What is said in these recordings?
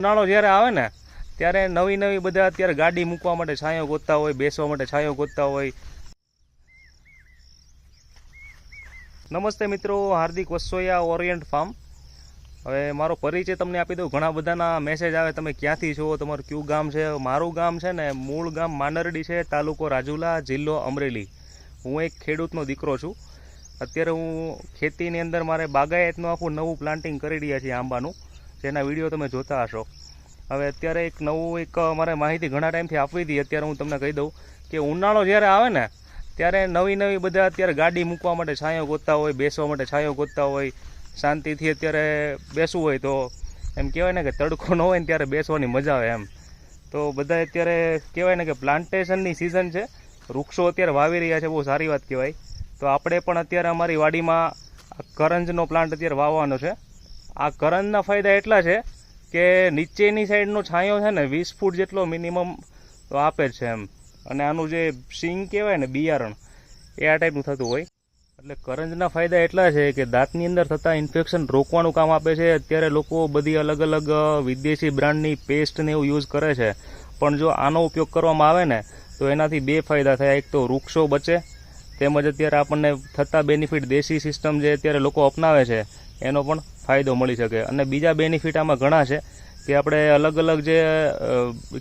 ઉનાળો જ્યારે આવે ને, ત્યારે નવી નવી બધા અત્યારે ગાડી મૂકવા માટે છાંયો ગોતતા હોય, બેસવા માટે છાંયો ગોતતા હોય. નમસ્તે મિત્રો, હાર્દિક વસોયા ઓરિયન્ટ ફાર્મ. હવે મારો પરિચય તમને આપી દઉં. ઘણા બધાના મેસેજ આવે, તમે ક્યાંથી છો, તમારું કયું ગામ છે? મારું ગામ છે ને, મૂળ ગામ માનરડી છે, તાલુકો રાજુલા, જિલ્લો અમરેલી. હું એક ખેડૂતનો દીકરો છું. અત્યારે હું ખેતીની અંદર મારે બાગાયતનું આખું નવું પ્લાન્ટિંગ કરી રહ્યા છીએ આંબાનું. જેના વીડિયો તમે જોતા હશો. હવે અત્યારે એક નવું એક મારે માહિતી ઘણા ટાઈમથી આપવી હતી. અત્યારે હું તમને કહી દઉં કે ઉનાળો જ્યારે આવે ને, ત્યારે નવી નવી બધા અત્યારે ગાડી મૂકવા માટે છાંયો ગોતતા હોય, બેસવા માટે છાંયો ગોતતા હોય, શાંતિથી અત્યારે બેસવું હોય તો એમ કહેવાય ને કે તડકો ન હોય ને ત્યારે બેસવાની મજા આવે એમ. તો બધા અત્યારે કહેવાય ને કે પ્લાન્ટેશનની સિઝન છે. વૃક્ષો અત્યારે વાવી રહ્યા છે, બહુ સારી વાત કહેવાય. તો આપણે પણ અત્યારે અમારી વાડીમાં કરંજનો પ્લાન્ટ અત્યારે વાવવાનો છે. આ કરંજના ફાયદા એટલા છે કે નીચેની સાઈડનો છાંયો છે ને વીસ ફૂટ જેટલો મિનિમમ આપે છે એમ. અને આનું જે સિંગ કહેવાય ને બિયારણ, એ આ ટાઈપનું થતું હોય. એટલે કરંજના ફાયદા એટલા છે કે દાંતની અંદર થતા ઇન્ફેક્શન રોકવાનું કામ આપે છે. અત્યારે લોકો બધી અલગ અલગ વિદેશી બ્રાન્ડની પેસ્ટને એવું યુઝ કરે છે. પણ જો આનો ઉપયોગ કરવામાં આવે ને, તો એનાથી બે ફાયદા થયા. એક તો વૃક્ષો બચે, તેમજ અત્યારે આપણને થતા બેનિફિટ દેશી સિસ્ટમ જે અત્યારે લોકો અપનાવે છે એનો પણ ફાયદો મળી શકે. અને બીજા બેનિફિટ આમાં ઘણા છે કે આપણે અલગ અલગ જે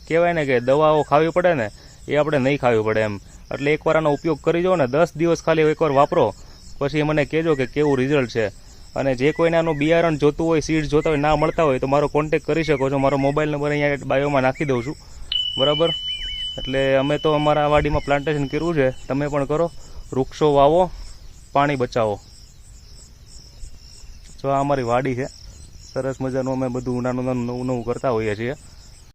કહેવાય ને કે દવાઓ ખાવી પડે ને, એ આપણે નહીં ખાવી પડે એમ. એટલે એકવાર આનો ઉપયોગ કરી જો ને, દસ દિવસ ખાલી એકવાર વાપરો. પછી મને કહેજો કે કેવું રિઝલ્ટ છે. અને જે કોઈને આનું બિયારણ જોતું હોય સીડ જોતા હોય, ના મળતા હોય, તો મારો કોન્ટેક કરી શકો છો. મારો મોબાઈલ નંબર અહીંયા બાયોમાં નાખી દઉં છું. બરાબર? એટલે અમે તો અમારા વાડીમાં પ્લાન્ટેશન કર્યું છે. તમે પણ કરો. વૃક્ષો વાવો, પાણી બચાવો. જો આ અમારી વાડી છે. સરસ મજાનું અમે બધું નાનું નાનું નવું નવું કરતા હોઈએ છીએ.